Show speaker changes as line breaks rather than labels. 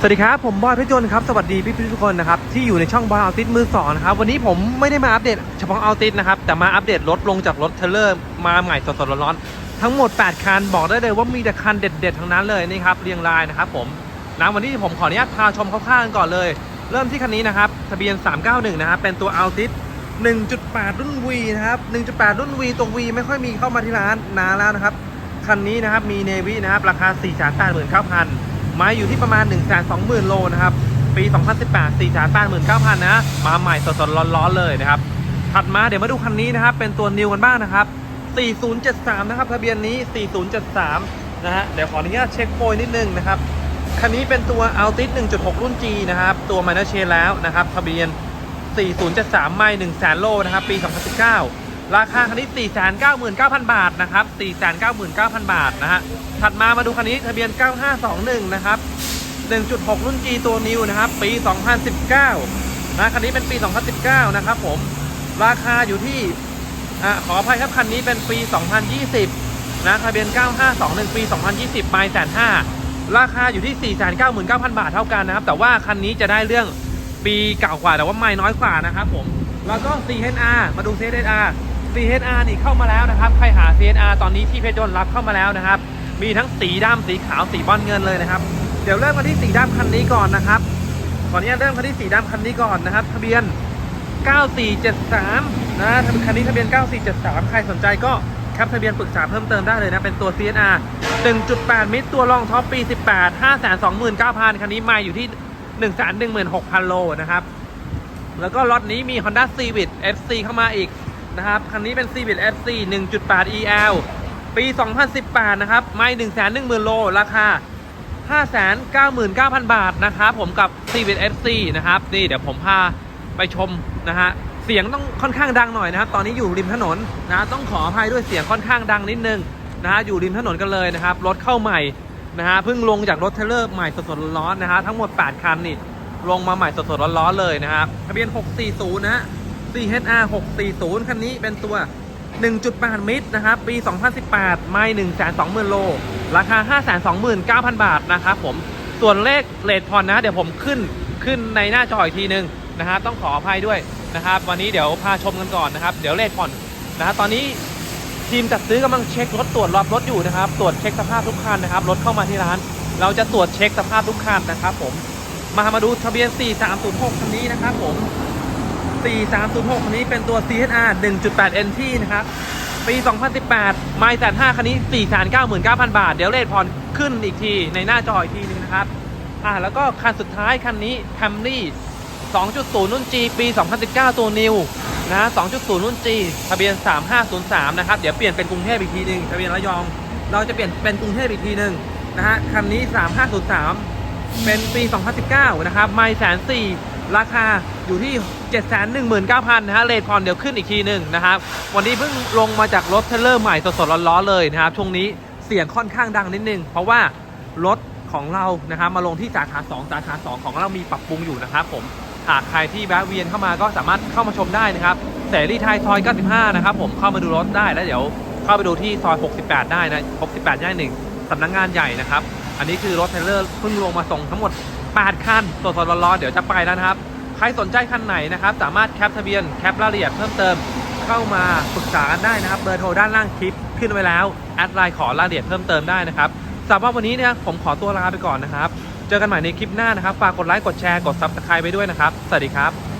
สวัสดีครับ ผมบอยพชรยนต์ครับ สวัสดีพี่ๆทุกคนนะครับ ที่อยู่ในช่องบอยอัลติสมือสองนะครับ วันนี้ผมไม่ได้มาอัปเดตเฉพาะอัลติสนะครับ แต่มาอัปเดตรถลงจากรถเทรลเลอร์มาใหม่สดๆร้อนๆทั้งหมด 8 คัน บอกได้เลยว่ามีแต่คันเด็ดๆ ทั้งนั้นเลยนี่ครับ เรียงรายนะครับผมนะวันนี้ผมขออนุญาตพาชมคร่าวๆกันก่อนเลย เริ่มที่คันนี้นะครับทะเบียน 391 นะครับเป็นตัวอัลติส1.8 รุ่น V นะครับ 1.8 รุ่น V ตัว V ไม่ค่อยมีเข้ามาที่ร้านนานแล้วนะครับคันนี้นะครับมีเนวินะครับราคา 489,000 ไม้อยู่ที่ประมาณ 120,000 โลนะครับ ปี 2018 489,000นะ มาใหม่สดๆร้อนๆเลยนะครับ ถัดมาเดี๋ยวมาดูคันนี้นะครับ เป็นตัวนิวกันบ้างนะครับ 4073 นะครับ ทะเบียนนี้ 4073 นะฮะ เดี๋ยวขออนุญาตเช็คโพยนิดนึงนะครับ คันนี้เป็นตัว Altis 1.6 รุ่น G นะครับ ตัว Minor c h a แล้วนะครับ ทะเบียน 4073 ไมล์1แสนโลนะครับ ปี 2019 ราคาคันนี้ 499,000 บาทนะครับ 499,000 บาทนะฮะ ถัดมามาดูคันนี้ทะเบียน 9521 นะครับ 1.6 รุ่น G ตัวนิวนะครับ ปี 2019 นะ คันนี้เป็นปี 2019 นะครับผม ราคาอยู่ที่ อ่าขออภัยครับ คันนี้เป็นปี 2020 นะ ทะเบียน 9521 ปี 2020ไมล์แสนห้าราคาอยู่ที่ 499,000 บาทเท่ากันนะครับ แต่ว่าคันนี้จะได้เรื่องปีเก่ากว่า แต่ว่าไม่น้อยกว่านะครับผม แล้วก็ CHR มาดู CHR CHR นี่เข้ามาแล้วนะครับ ใครหา CHR ตอนนี้ที่เพชรยนต์รับเข้ามาแล้วนะครับ มีทั้งสีดำสีขาวสีบอลเงินเลยนะครับ เดี๋ยวเริ่มกันที่สีดำคันนี้ก่อนนะครับขออนุญาตเริ่มกันที่สีดำคันนี้ก่อนนะครับ ทะเบียน 9473 นะคันนี้ทะเบียน 9473 ใครสนใจก็แคปทะเบียนปรึกษาเพิ่มเติมได้เลยนะ เป็นตัว CSR 1.8 มิตรตัวรองท็อปปี 18 529,000 คันนี้มาอยู่ที่ 116,000 โลนะครับ แล้วก็ล็อตนี้มี Honda Civic FC เข้ามาอีก นะครับ คันนี้เป็น Civic FC 1.8 EL ปี 2018 นะครับ ไม่110,000 โล ราคา 599,000 บาทนะครับ ผมกับ Civic FC นะครับ นี่เดี๋ยวผมพาไปชมนะฮะ เสียงต้องค่อนข้างดังหน่อยนะครับ ตอนนี้อยู่ริมถนนนะ ต้องขออภัยด้วยเสียงค่อนข้างดังนิดนึงนะฮะ อยู่ริมถนนกันเลยนะครับ รถเข้าใหม่นะฮะ เพิ่งลงจากรถเทเลอร์ใหม่สดๆร้อนๆนะฮะ ทั้งหมด 8 คันนี่ลงมาใหม่สดๆร้อนๆเลยนะครับ ทะเบียน 640 นะฮะ CHR 640 คันนี้เป็นตัว 1.8 มิตรนะครับ ปี 2018 ไม่ 120,000 โล ราคา 529,000 บาทนะครับผม ส่วนเลขเลทพอนนะ เดี๋ยวผมขึ้นขึ้นในหน้าจออีกทีนึงนะฮะต้องขออภัยด้วยนะครับ วันนี้เดี๋ยวพาชมกันก่อนนะครับ เดี๋ยวเลทพอนนะฮะตอนนี้ทีมจัดซื้อกำลังเช็ครถตรวจรอบรถอยู่นะครับ ตรวจเช็คสภาพทุกคันนะครับ รถเข้ามาที่ร้าน เราจะตรวจเช็คสภาพทุกคันนะครับ ผม มามาดูทะเบียน 4306คันนี้นะครับผม 4306 คันนี้เป็นตัว CHR 1.8 NT นะครับ ปี 2018ไม่แต่5คันนี้ 499,000 บาท เดี๋ยวเลทพรขึ้นอีกทีในหน้าจออีกทีนึงนะครับ อ่า แล้วก็คันสุดท้ายคันนี้ Camry 2.0 รุ่น G ปี 2019 ตัวนิวนะ 2.0 รุ่น G ทะเบียน 3503 นะครับ เดี๋ยวเปลี่ยนเป็นกรุงเทพอีกทีหนึ่งทะเบียนระยอง เราจะเปลี่ยนเป็นกรุงเทพอีกทีหนึ่งนะฮะ คันนี้ 3503 เป็นปี 2019 นะครับไม่แสนสี่ ราคาอยู่ที่ 719,000นะฮะเลทพรเดี๋ยวขึ้นอีกทีหนึ่งนะครับ วันนี้เพิ่งลงมาจากรถเทเลอร์ใหม่สดๆร้อนๆเลยนะครับ ช่วงนี้เสียงค่อนข้างดังนิดนึง เพราะว่ารถของเรานะครับมาลงที่สาขา2สาขา 2 ของเรามีปรับปรุงอยู่นะครับผมหากใครที่แวะเวียนเข้ามาก็สามารถเข้ามาชมได้นะครับเสรีไทยซอย 95 นะครับผมเข้ามาดูรถได้แล้วเดี๋ยวเข้าไปดูที่ซอย 68 ได้นะ 68ย่านหนึ่งสำนักงงานใหญ่นะครับ อันนี้คือรถเทเลอร์เพิ่งลงมาส่งทั้งหมด 8 คันสดๆร้อนๆเดี๋ยวจะไปแล้วนะครับ ใครสนใจคันไหนนะครับ สามารถแคปทะเบียนแคปรายละเอียดเพิ่มเติมเข้ามาปรึกษากันได้นะครับเบอร์โทรด้านล่างคลิปขึ้นไว้แล้วแอดไลน์ขอรายละเอียดเพิ่มเติมได้นะครับสำหรับวันนี้เนี่ยผมขอตัวลาไปก่อนนะครับ เจอกันใหม่ในคลิปหน้านะครับ ฝากกดไลค์กดแชร์กด Subscribe ไปด้วยนะครับ สวัสดีครับ